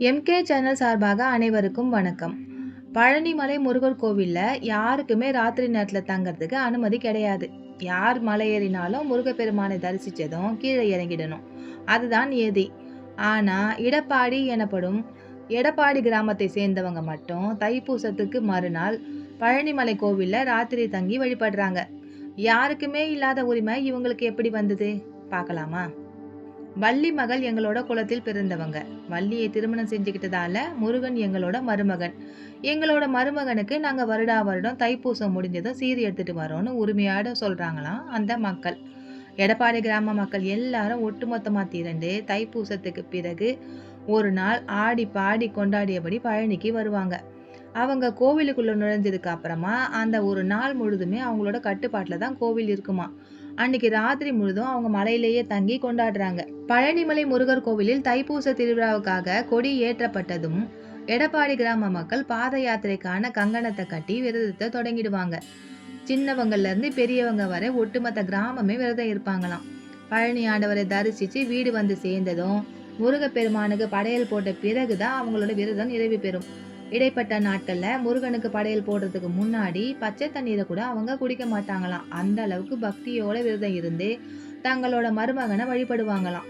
MK channel சார்பாக அனைவருக்கும் வணக்கம். பழனிமலை முருகர் கோவிலில் யாருக்குமே ராத்திரி நேரத்தில் தங்கறதுக்கு அனுமதி கிடையாது. யார் மலை ஏறினாலும் முருகப்பெருமானை தரிசித்ததும் கீழே இறங்கிடணும். அதுதான் ஏதி. ஆனால் இடப்பாடி எனப்படும் எடப்பாடி கிராமத்தை சேர்ந்தவங்க மட்டும் தைப்பூசத்துக்கு மறுநாள் பழனிமலை கோவிலில் ராத்திரி தங்கி வழிபடுறாங்க. யாருக்குமே இல்லாத உரிமை இவங்களுக்கு எப்படி வந்தது? பார்க்கலாமா? வள்ளி மகள் எங்களோட குலத்தில் பிறந்தவங்க. வள்ளியை திருமணம் செஞ்சுக்கிட்டதால முருகன் எங்களோட மருமகன். எங்களோட மருமகனுக்கு நாங்கள் வருடா வருடம் தைப்பூசம் முடிஞ்சதும் சீர் எடுத்துட்டு வரோம்னு உரிமையாட சொல்றாங்களாம் அந்த மக்கள். எடப்பாடி கிராம மக்கள் எல்லாரும் ஒட்டுமொத்தமாக திரண்டு தைப்பூசத்துக்கு பிறகு ஒரு நாள் ஆடி பாடி கொண்டாடியபடி பழனிக்கு வருவாங்க. அவங்க கோவிலுக்குள்ள நுழைஞ்சதுக்கு அப்புறமா அந்த ஒரு நாள் முழுதுமே அவங்களோட கட்டுப்பாட்டில் தான் கோவில் இருக்குமா அன்னைக்கு ராத்திரி முழுதும் அவங்க மலையிலேயே தங்கி கொண்டாடுறாங்க. பழனிமலை முருகர் கோவிலில் தைப்பூச திருவிழாவுக்காக கொடி ஏற்றப்பட்டதும் எடப்பாடி கிராம மக்கள் பாத யாத்திரைக்கான கங்கணத்தை கட்டி விரதத்தை தொடங்கிடுவாங்க. சின்னவங்கள்ல இருந்து பெரியவங்க வரை ஒட்டுமொத்த கிராமமே விரதம் இருப்பாங்களாம். பழனி ஆண்டவரை தரிசிச்சு வீடு வந்து சேர்ந்ததும் முருகப்பெருமானுக்கு படையல் போட்ட பிறகுதான் அவங்களோட விரதம் நிறைவு பெறும். இடைப்பட்ட நாட்கள்ல முருகனுக்கு படையல் போடுறதுக்கு முன்னாடி பச்சை தண்ணீரை கூட அவங்க குடிக்க மாட்டாங்களாம். அந்த அளவுக்கு பக்தியோட விரதம் இருந்து தங்களோட மருமகனை வழிபடுவாங்களாம்.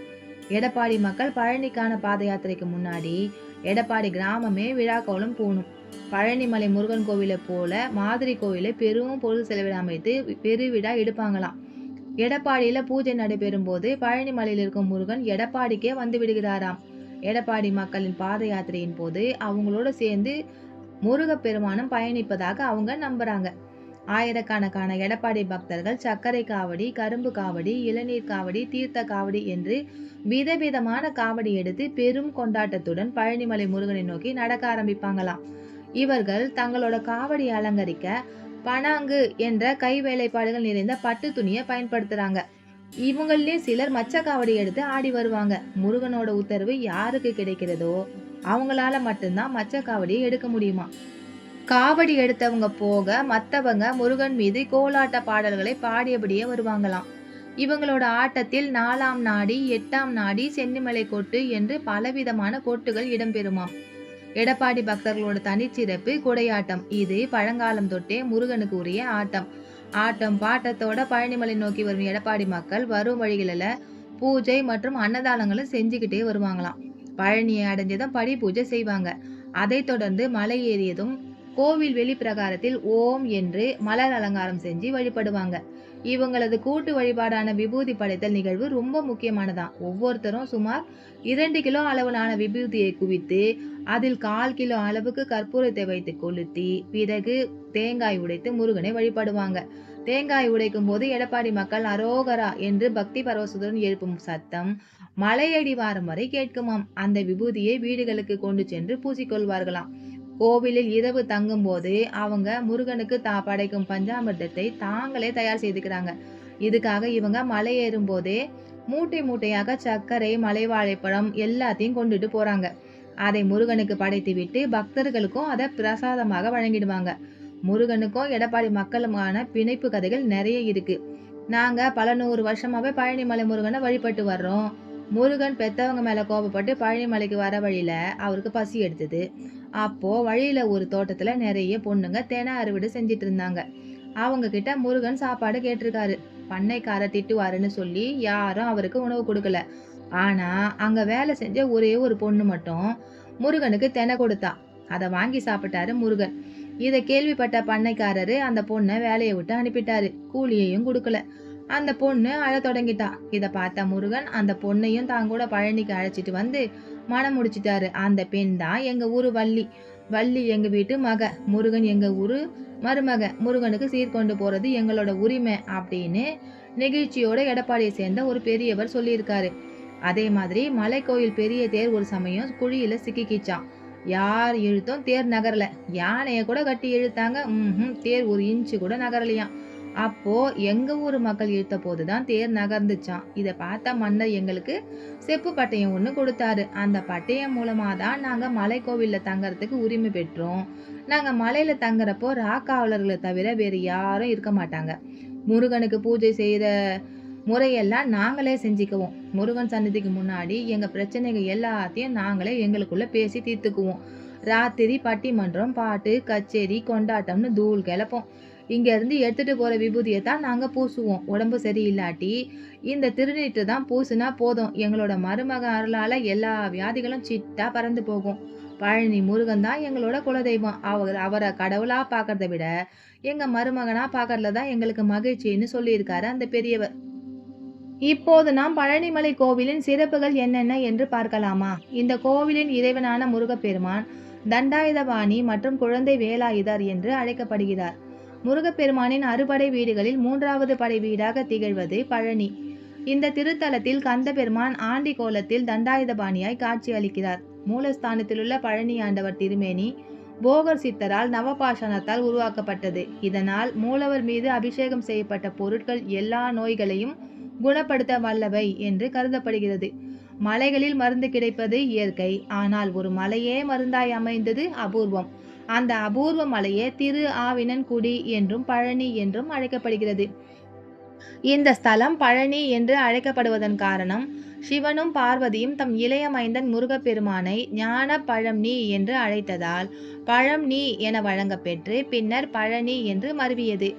எடப்பாடி மக்கள் பழனிக்கான பாத யாத்திரைக்கு முன்னாடி எடப்பாடி கிராமமே விழாக்கோலம் பூணும். பழனிமலை முருகன் கோவிலை போல மாதிரி கோவிலை பெரும் பொருள் செலவில் அமைத்து பெருவிழா எடுப்பாங்களாம். எடப்பாடியில பூஜை நடைபெறும் போது பழனிமலையில் இருக்கும் முருகன் எடப்பாடிக்கே வந்து விடுகிறாராம். எடப்பாடி மக்களின் பாத யாத்திரையின் போது அவங்களோட சேர்ந்து முருகப்பெருமானும் பயணிப்பதாக அவங்க நம்புறாங்க. ஆயிரக்கணக்கான எடப்பாடி பக்தர்கள் சர்க்கரை காவடி கரும்பு காவடி இளநீர் காவடி தீர்த்த காவடி என்று விதவிதமான காவடி எடுத்து பெரும் கொண்டாட்டத்துடன் பழனிமலை முருகனை நோக்கி நடக்க ஆரம்பிப்பாங்களாம். இவர்கள் தங்களோட காவடி அலங்கரிக்க பனாங்கு என்ற கை வேலைப்பாடுகள் நிறைந்த பட்டு துணியை பயன்படுத்துறாங்க. இவங்களே சிலர் மச்ச காவடி எடுத்து ஆடி வருவாங்க. முருகனோட உத்தரவு யாருக்கு கிடைக்கிறதோ அவங்களால மட்டும்தான் மச்ச காவடியை எடுக்க முடியுமா? காவடி எடுத்தவங்க போக மத்தவங்க முருகன் மீது கோலாட்ட பாடல்களை பாடியபடியே வருவாங்களாம். இவங்களோட ஆட்டத்தில் நாலாம் நாடி எட்டாம் நாடி சென்னிமலை கொட்டு என்று பலவிதமான கொட்டுகள் இடம்பெறுமாம். எடப்பாடி பக்தர்களோட தனிச்சிறப்பு குடையாட்டம். இது பழங்காலம் தொட்டே முருகனுக்கு உரிய ஆட்டம். ஆட்டம் பாட்டத்தோட பழனிமலை நோக்கி வரும் எடப்பாடி மக்கள் வரும் வழிகளில் பூஜை மற்றும் அன்னதானங்களும் செஞ்சுக்கிட்டே வருவாங்களாம். பழனியை அடைஞ்சதும் படி பூஜை செய்வாங்க. அதைத் தொடர்ந்து மலை ஏறியதும் கோவில் வெளிப்பிரகாரத்தில் ஓம் என்று மலர் அலங்காரம் செஞ்சு வழிபடுவாங்க. இவங்களது கூட்டு வழிபாடான விபூதி படைத்தல் நிகழ்வு ரொம்ப முக்கியமானதான் ஒவ்வொருத்தரும் சுமார் இரண்டு கிலோ அளவிலான விபூதியை குவித்து அதில் கால் கிலோ அளவுக்கு கற்பூரத்தை வைத்து கொளுத்தி பிறகு தேங்காய் உடைத்து முருகனை வழிபடுவாங்க. தேங்காய் உடைக்கும் போது எடப்பாடி மக்கள் அரோகரா என்று பக்தி பரவசத்துடன் எழுப்பும் சத்தம் மலையடி வாரம் வரை கேட்குமாம். அந்த விபூதியை வீடுகளுக்கு கொண்டு சென்று பூசிக்கொள்வார்களாம் கோவிலில் இரவு தங்கும்போது அவங்க முருகனுக்கு தா படைக்கும் பஞ்சாமிர்தத்தை தாங்களே தயார் செய்துக்கிறாங்க. இதுக்காக இவங்க மலை ஏறும்போதே மூட்டை மூட்டையாக சர்க்கரை மலை வாழைப்பழம் எல்லாத்தையும் கொண்டுட்டு போறாங்க. அதை முருகனுக்கு படைத்து விட்டு பக்தர்களுக்கும் அதை பிரசாதமாக வழங்கிடுவாங்க. முருகனுக்கும் எடப்பாடி மக்களுமான பிணைப்பு கதைகள் நிறைய இருக்கு. நாங்க பல நூறு வருஷமாவே பழனிமலை முருகனை வழிபட்டு வர்றோம். முருகன் பெத்தவங்க மேல கோபப்பட்டு பழனிமலைக்கு வர வழியில அவருக்கு பசி எடுத்தது. அப்போது வழியில் ஒரு தோட்டத்தில் நிறைய பொண்ணுங்க தேனை அறுவடை செஞ்சிட்டு இருந்தாங்க அவங்க கிட்ட முருகன் சாப்பாடு கேட்டிருக்காரு. பண்ணைக்கார திட்டுவாருன்னு சொல்லி யாரும் அவருக்கு உணவு கொடுக்கல. ஆனால் அங்கே வேலை செஞ்ச ஒரே ஒரு பொண்ணு மட்டும் முருகனுக்கு தென கொடுத்தா. அதை வாங்கி சாப்பிட்டாரு முருகன். இதை கேள்விப்பட்ட பண்ணைக்காரரு அந்த பொண்ணை வேலையை விட்டு அனுப்பிட்டாரு. கூலியையும் கொடுக்கல. அந்த பொண்ணு அழ தொடங்கிட்டா. இதை பார்த்த முருகன் அந்த பொண்ணையும் தான் கூட பழனிக்கு அழைச்சிட்டு வந்து மனம் முடிச்சிட்டாரு. அந்த பெண் தான் எங்க ஊரு வள்ளி. வள்ளி எங்க வீட்டு மக. முருகன் எங்க ஊரு மருமக. முருகனுக்கு சீர்கொண்டு போறது எங்களோட உரிமை அப்படின்னு நெகிழ்ச்சியோட எடப்பாடியை சேர்ந்த ஒரு பெரியவர் சொல்லியிருக்காரு. அதே மாதிரி மலைக்கோயில் பெரிய தேர் ஒரு சமயம் குழியில சிக்கிக்கிச்சான் யார் இழுத்தும் தேர் நகரல. யானைய கூட கட்டி இழுத்தாங்க. ம் தேர் ஒரு இன்ச்சு கூட நகரலையாம். அப்போ எங்க ஊர் மக்கள் இழுத்த போதுதான் தேர் நகர்ந்துச்சான் இதை பார்த்த மன்னர் எங்களுக்கு செப்பு பட்டயம் ஒன்று கொடுத்தாரு. அந்த பட்டயம் மூலமாக தான் நாங்கள் மலை கோவில்ல தங்கறதுக்கு உரிமை பெற்றோம். நாங்கள் மலையில தங்குறப்போ ராக்காவலர்களை தவிர வேறு யாரும் இருக்க மாட்டாங்க. முருகனுக்கு பூஜை செய்த முறையெல்லாம் நாங்களே செஞ்சுக்குவோம். முருகன் சன்னதிக்கு முன்னாடி எங்கள் பிரச்சனைகள் எல்லாத்தையும் நாங்களே எங்களுக்குள்ளே பேசி தீர்த்துக்குவோம். ராத்திரி பட்டிமன்றம் பாட்டு கச்சேரி கொண்டாட்டம்னு தூள் கிளப்போம். இங்கேருந்து எடுத்துகிட்டு போகிற விபூதியை தான் நாங்கள் பூசுவோம். உடம்பு சரியில்லாட்டி இந்த திருநீட்டு தான் பூசுனா போதும். எங்களோட மருமக அருளால் எல்லா வியாதிகளும் சிட்டா பறந்து போகும். பழனி முருகன் தான் எங்களோட குலதெய்வம். அவர் அவரை கடவுளாக பார்க்கறத விட எங்கள் மருமகனாக பார்க்கறதுல தான் எங்களுக்கு மகிழ்ச்சின்னு சொல்லியிருக்காரு அந்த பெரியவர். இப்போது நாம் பழனிமலை கோவிலின் சிறப்புகள் என்னென்ன என்று பார்க்கலாமா? இந்த கோவிலின் இறைவனான முருகப்பெருமான் தண்டாயுதபாணி மற்றும் குழந்தை வேலாயுதர் என்று அழைக்கப்படுகிறார். முருகப்பெருமானின் அறுபடை வீடுகளில் மூன்றாவது படை வீடாக திகழ்வது பழனி. இந்த திருத்தலத்தில் கந்தபெருமான் ஆண்டி கோலத்தில் தண்டாயுதபாணியாய் காட்சி அளிக்கிறார். மூலஸ்தானத்திலுள்ள பழனி ஆண்டவர் திருமேனி போகர் சித்தரால் நவபாஷணத்தால் உருவாக்கப்பட்டது. இதனால் மூலவர் மீது அபிஷேகம் செய்யப்பட்ட பொருட்கள் எல்லா நோய்களையும் குணப்படுத்த வல்லவை என்று கருதப்படுகிறது. மலைகளில் மருந்து கிடைப்பது இயற்கை. ஆனால் ஒரு மலையே மருந்தாய் அமைந்தது அபூர்வம். அந்த அபூர்வ மலையே திரு ஆவினன்குடி என்றும் பழனி என்றும் அழைக்கப்படுகிறது. இந்த ஸ்தலம் பழனி என்று அழைக்கப்படுவதன் காரணம் சிவனும் பார்வதியும் தம் இளைய மைந்தன் முருகப்பெருமானை ஞான பழம்னி என்று அழைத்ததால் பழம்னி என வழங்கப்பெற்று பின்னர் பழனி என்று மருவியது.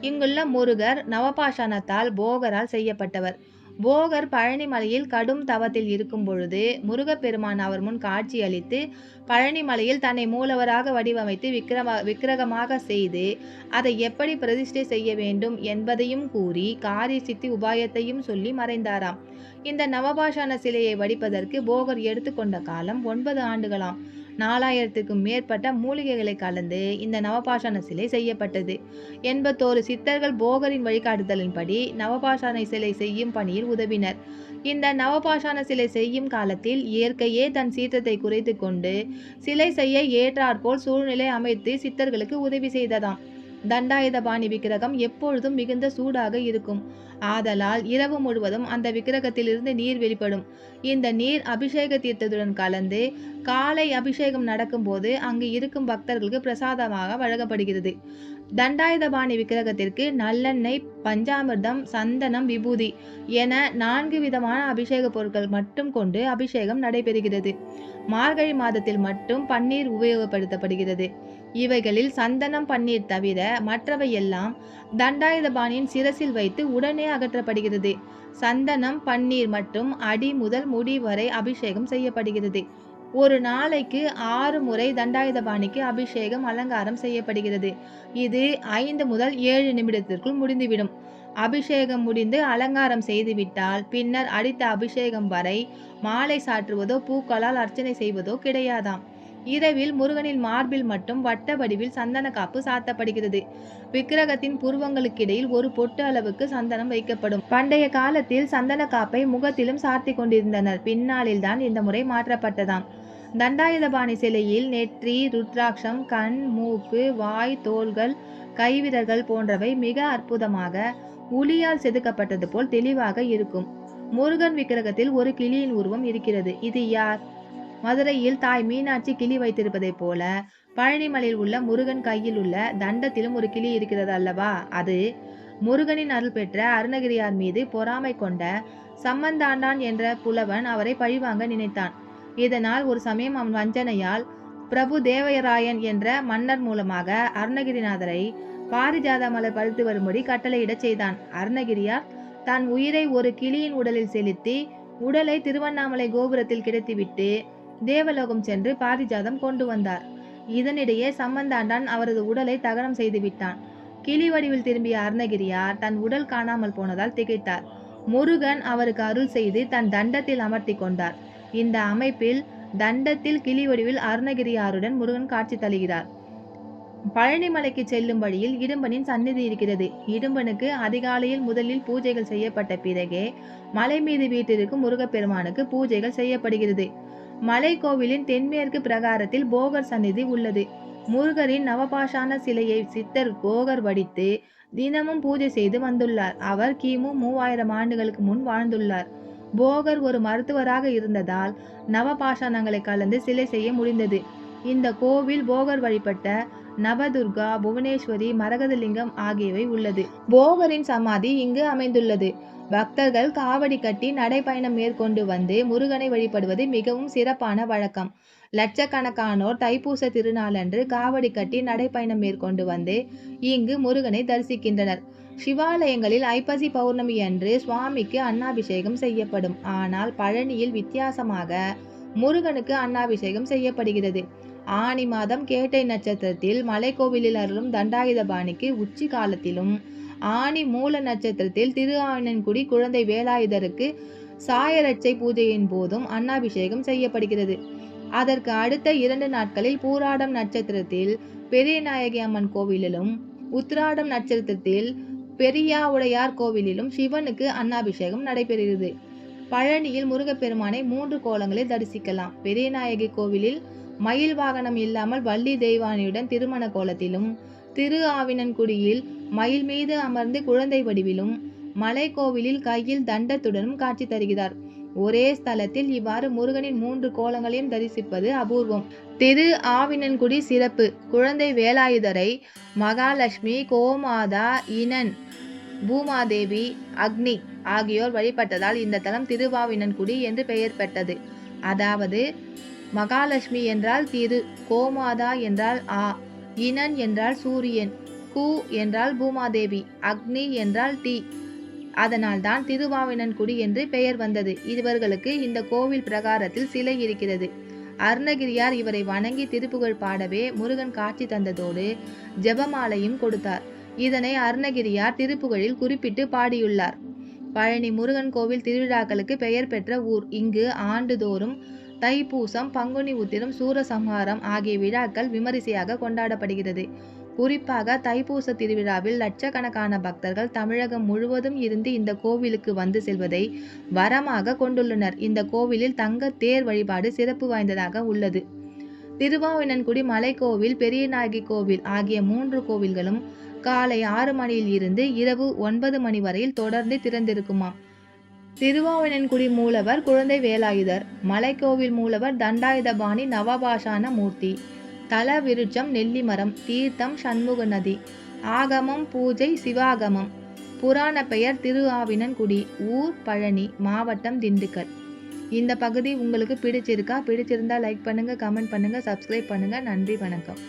இங்குள்ள முருகர் நவபாஷாணத்தால் போகரால் செய்யப்பட்டவர். போகர் பழனிமலையில் கடும் தவத்தில் இருக்கும் பொழுது முருகப்பெருமான் அவர் முன் காட்சியளித்து பழனிமலையில் தன்னை மூலவராக வடிவமைத்து விக்கிரம விக்கிரகமாக செய்து அதை எப்படி பிரதிஷ்டை செய்ய வேண்டும் என்பதையும் கூறி காரி சித்தி உபாயத்தையும் சொல்லி மறைந்தாராம். இந்த நவபாஷான சிலையை வடிப்பதற்கு போகர் எடுத்துக்கொண்ட காலம் ஒன்பது ஆண்டுகளாம். நாலாயிரத்துக்கும் மேற்பட்ட மூலிகைகளை கலந்து இந்த நவபாஷான சிலை செய்யப்பட்டது. எண்பத்தோரு சித்தர்கள் போகரின் வழிகாட்டுதலின்படி நவபாஷான சிலை செய்யும் பணியில் உதவினர். இந்த நவபாஷான சிலை செய்யும் காலத்தில் இயற்கையே தன் சீற்றத்தை குறைத்து கொண்டு சிலை செய்ய ஏற்றாற்போல் சூழ்நிலை அமைத்து சித்தர்களுக்கு உதவி செய்ததாம். தண்டாயுதபாணி விக்கிரகம் எப்பொழுதும் மிகுந்த சூடாக இருக்கும். ஆதலால் இரவு முழுவதும் அந்த விக்கிரகத்திலிருந்து நீர் வெளிப்படும். இந்த நீர் அபிஷேக தீர்த்தத்துடன் கலந்து காலை அபிஷேகம் நடக்கும்போது அங்கு இருக்கும் பக்தர்களுக்கு பிரசாதமாக வழங்கப்படுகிறது. தண்டாயுதபாணி விக்கிரகத்திற்கு நல்லெண்ணெய் பஞ்சாமிர்தம் சந்தனம் விபூதி என நான்கு விதமான அபிஷேக பொருட்கள் மட்டும் கொண்டு அபிஷேகம் நடைபெறுகிறது. மார்கழி மாதத்தில் மட்டும் பன்னீர் உபயோகப்படுத்தப்படுகிறது. இவைகளில் சந்தனம் பன்னீர் தவிர மற்றவையெல்லாம் தண்டாயுதபாணியின் சிரசில் வைத்து உடனே அகற்றப்படுகிறது. சந்தனம் பன்னீர் மற்றும் அடி முதல் முடி வரை அபிஷேகம் செய்யப்படுகிறது. ஒரு நாளைக்கு ஆறு முறை தண்டாயுதபாணிக்கு அபிஷேகம் அலங்காரம் செய்யப்படுகிறது. இது ஐந்து முதல் ஏழு நிமிடத்திற்குள் முடிந்துவிடும். அபிஷேகம் முடிந்து அலங்காரம் செய்துவிட்டால் பின்னர் அடித்த அபிஷேகம் வரை மாலை சாற்றுவதோ பூக்களால் அர்ச்சனை செய்வதோ கிடையாதாம். இரவில் முருகனின் மார்பில் மட்டும் வட்ட வடிவில் சந்தன காப்பு சாத்தப்படுகிறது. விக்கிரகத்தின் புருவங்களுக்கிடையில் ஒரு பொட்டு அளவுக்கு சந்தனம் வைக்கப்படும். பண்டைய காலத்தில் சந்தன காப்பை முகத்திலும் சாத்தி கொண்டிருந்தனர். பின்னாளில் தான் இந்த முறை மாற்றப்பட்டதாம். தண்டாயுதபாணி சிலையில் நெற்றி ருத்ராட்சம் கண் மூக்கு வாய் தோள்கள் கைவிரல்கள் போன்றவை மிக அற்புதமாக உளியால் செதுக்கப்பட்டது போல் தெளிவாக இருக்கும். முருகன் விக்கிரகத்தில் ஒரு கிளியின் உருவம் இருக்கிறது. இது யார்? மதுரையில் தாய் மீனாட்சி கிளி வைத்திருப்பதைப் போல பழனிமலையில் உள்ள முருகன் கையில் உள்ள தண்டத்திலும் ஒரு கிளி இருக்கிறது அல்லவா? அது முருகனின் அருள் பெற்ற அருணகிரியார் மீது பொறாமை கொண்ட சம்மந்தாண்டான் என்ற புலவன் அவரை பழிவாங்க நினைத்தான். இதனால் ஒரு சமயம் அவன் வஞ்சனையால் பிரபு தேவயராயன் என்ற மன்னர் மூலமாக அருணகிரிநாதரை பாரிஜாத மலர் பறித்து வரும்படி கட்டளையிடச் செய்தான். அருணகிரியார் தன் உயிரை ஒரு கிளியின் உடலில் செலுத்தி உடலை திருவண்ணாமலை கோபுரத்தில் கிடைத்துவிட்டு தேவலோகம் சென்று பாரிஜாதம் கொண்டு வந்தார். இதனிடையே சம்பந்தாண்டான் அவரது உடலை தகனம் செய்து விட்டான். கிளி வடிவில் திரும்பிய அருணகிரியார் தன் உடல் காணாமல் போனதால் திகைத்தார். முருகன் அவருக்கு அருள் செய்து தன் தண்டத்தில் அமர்த்தி கொண்டார். இந்த அமைப்பில் தண்டத்தில் கிளி வடிவில் அருணகிரியாருடன் முருகன் காட்சி தருகிறார். பழனிமலைக்கு செல்லும் வழியில் இடும்பனின் சந்நிதி இருக்கிறது. இடும்பனுக்கு அதிகாலையில் முதலில் பூஜைகள் செய்யப்பட்ட பிறகே மலை மீது வீட்டிற்கும் முருகப்பெருமானுக்கு பூஜைகள் செய்யப்படுகிறது. மலை கோவிலின் தென்மேற்கு பிரகாரத்தில் போகர் சந்நிதி உள்ளது. முருகரின் நவபாஷான சிலையை சித்தர் போகர் வடித்து தினமும் பூஜை செய்து வந்துள்ளார். அவர் கிமு மூவாயிரம் ஆண்டுகளுக்கு முன் வாழ்ந்துள்ளார். போகர் ஒரு மருத்துவராக இருந்ததால் நவபாஷாணங்களை கலந்து சிலை செய்ய முடிந்தது. இந்த கோவில் போகர் வழிபட்ட நவதுர்கா புவனேஸ்வரி மரகதலிங்கம் ஆகியவை உள்ளது. போகரின் சமாதி இங்கு அமைந்துள்ளது. பக்தர்கள் காவடி கட்டி நடைப்பயணம் மேற்கொண்டு வந்து முருகனை வழிபடுவது மிகவும் சிறப்பான வழக்கம். லட்சக்கணக்கானோர் தைப்பூச திருநாளன்று காவடி கட்டி நடைப்பயணம் மேற்கொண்டு வந்து இங்கு முருகனை தரிசிக்கின்றனர். சிவாலயங்களில் ஐப்பசி பௌர்ணமி அன்று சுவாமிக்கு அன்னாபிஷேகம் செய்யப்படும். ஆனால் பழனியில் வித்தியாசமாக முருகனுக்கு அன்னாபிஷேகம் செய்யப்படுகிறது. ஆனி மாதம் கேட்டை நட்சத்திரத்தில் மலைக்கோவிலில் அருளும் தண்டாயுதபாணிக்கு உச்சி காலத்திலும் ஆனி மூல நட்சத்திரத்தில் திரு ஆவினன்குடி குழந்தை வேலாயுதருக்கு சாயரட்சை பூஜையின் போதும் அன்னாபிஷேகம் செய்யப்படுகிறது. அதற்கு அடுத்த இரண்டு நாட்களில் பூராடம் நட்சத்திரத்தில் பெரியநாயகி அம்மன் கோவிலிலும் உத்திராடம் நட்சத்திரத்தில் பெரியாவுடையார் கோவிலிலும் சிவனுக்கு அன்னாபிஷேகம் நடைபெறுகிறது. பழனியில் முருகப்பெருமானை மூன்று கோலங்களில் தரிசிக்கலாம். பெரியநாயகி கோவிலில் மயில் வாகனம் இல்லாமல் வள்ளி தெய்வானியுடன் திருமண கோலத்திலும் திரு ஆவினன்குடியில் மயில் மீது அமர்ந்து குழந்தை வடிவிலும் மலைக்கோவிலில் கையில் தண்டத்துடனும் காட்சி தருகிறார். ஒரே ஸ்தலத்தில் இவ்வாறு முருகனின் மூன்று கோலங்களையும் தரிசிப்பது அபூர்வம். திரு ஆவினன்குடி சிறப்பு. குழந்தை வேலாயுதரை மகாலட்சுமி கோமாதா இனன் பூமாதேவி அக்னி ஆகியோர் வழிபட்டதால் இந்த தலம் திருவாவினன்குடி என்று பெயர் பெற்றது. அதாவது மகாலட்சுமி என்றால் திரு கோமாதா என்றால் ஆ இனன் என்றால் சூரியன் கு என்றால் பூமாதேவி அக்னி என்றால் தீ அதனால்தான் திருவாவினன்குடி என்று பெயர் வந்தது. இவர்களுக்கு இந்த கோவில் பிரகாரத்தில் சிலை இருக்கிறது. அருணகிரியார் இவரை வணங்கி திருப்புகழ் பாடவே முருகன் காட்சி தந்ததோடு ஜெபமாலையும் கொடுத்தார். இதனை அருணகிரியார் திருப்புகழில் குறிப்பிட்டு பாடியுள்ளார். பழனி முருகன் கோவில் திருவிழாக்களுக்கு பெயர் பெற்ற ஊர். இங்கு ஆண்டுதோறும் தைப்பூசம் பங்குனி உத்திரம் சூரசம்ஹாரம் ஆகிய விழாக்கள் விமரிசையாக கொண்டாடப்படுகிறது. குறிப்பாக தைப்பூச திருவிழாவில் லட்சக்கணக்கான பக்தர்கள் தமிழகம் முழுவதும் இருந்து இந்த கோவிலுக்கு வந்து செல்வதை வரமாக கொண்டுள்ளனர். இந்த கோவிலில் தங்க தேர் வழிபாடு சிறப்பு வாய்ந்ததாக உள்ளது. திருவாவினன்குடி மலைக்கோவில் பெரியநாயகி கோவில் ஆகிய மூன்று கோவில்களும் காலை ஆறு மணியில் இருந்து இரவு ஒன்பது மணி வரையில் தொடர்ந்து திறந்திருக்குமாம். திருவாவினன்குடி மூலவர் குழந்தை வேலாயுதர் மலைக்கோவில் மூலவர் தண்டாயுதபாணி நவபாஷான மூர்த்தி தல விருட்சம் நெல்லிமரம் தீர்த்தம் சண்முக நதி ஆகமம் பூஜை சிவாகமம் புராண பெயர் திருவாவினன்குடி ஊர் பழனி மாவட்டம் திண்டுக்கல். இந்த பகுதி உங்களுக்கு பிடிச்சிருக்கா? பிடிச்சிருந்தா லைக் பண்ணுங்க கமெண்ட் பண்ணுங்க சப்ஸ்கிரைப் பண்ணுங்க. நன்றி வணக்கம்.